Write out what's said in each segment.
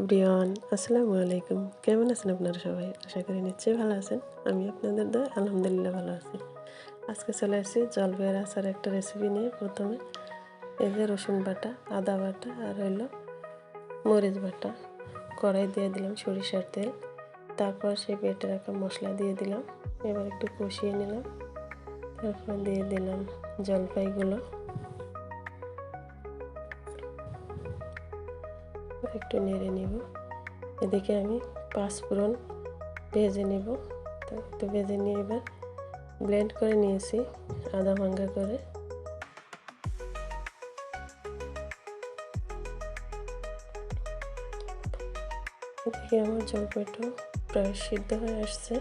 Brian আসসালামু আলাইকুম। কেমন আছেন আপনারা সবাই? আশা করি নিশ্চয়ই ভালো আছেন। আমি আপনাদের দয়, আলহামদুলিল্লাহ ভালো আছি। আজকে চলে আসছি জলপাইয়ের আচার একটা রেসিপি নিয়ে। প্রথমে এই যে রসুন বাটা, আদা বাটা আর হইল মরিচ বাটা। কড়াই দিয়ে দিলাম সরিষার তেল। তারপর সেই পেটে রাখা মশলা দিয়ে দিলাম। এবার একটু কষিয়ে নিলাম। তারপর দিয়ে দিলাম জলপাইগুলো। একটু নেড়ে নিব। এদিকে আমি পাঁচফোড়ন ভেজে নেব। তো ভেজে নিয়ে এবার ব্লেন্ড করে নিয়েছি আদা ভাঙ্গা করে। এদিকে আমার জলপাইটা প্রায় সিদ্ধ হয়ে আসছে।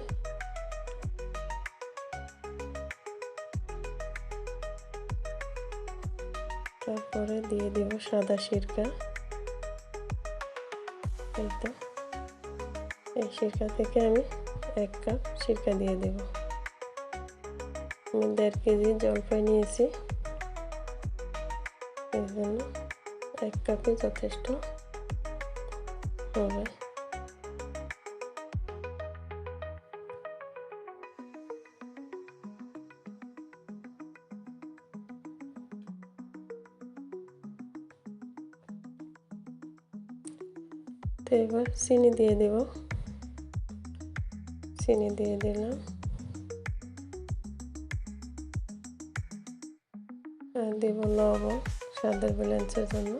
তারপরে দিয়ে দেব সাদা সিরকা। এই তো এই সিরকা থেকে আমি এক কাপ সিরকা দিয়ে দেব। আমি দেড় কেজি জলপাই নিয়েছি। এর জন্য এক কাপে যথেষ্ট হবে। তো এবার চিনি দিয়ে দেব। চিনি দিয়ে দিলাম। দেব লবণ স্বাদের ব্যালেন্সের জন্য।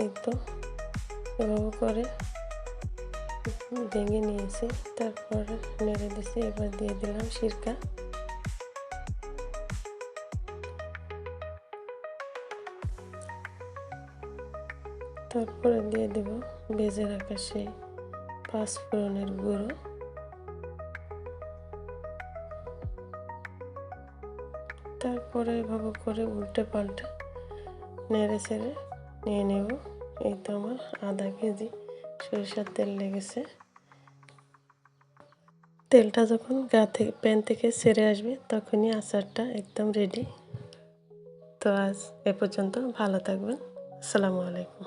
এই তো এভাবে করে ভেঙে নিয়েছি, তারপরে নেড়ে দিছি, এবার দিয়ে দিলাম সিরকা। তারপরে দিয়ে দেব ভেজে রাখা সেই পাঁচফোড়নের গুঁড়ো। তারপরে এভাবে করে উল্টে পাল্টে নেড়ে ছেড়ে নিয়ে নেব। এই তো আমার আধা কেজি সরিষার তেল লেগেছে। তেলটা যখন গা থেকে, প্যান থেকে সেরে আসবে তখনই আচারটা একদম রেডি তো আজ এ পর্যন্ত ভালো থাকবেন। আসসালামু আলাইকুম।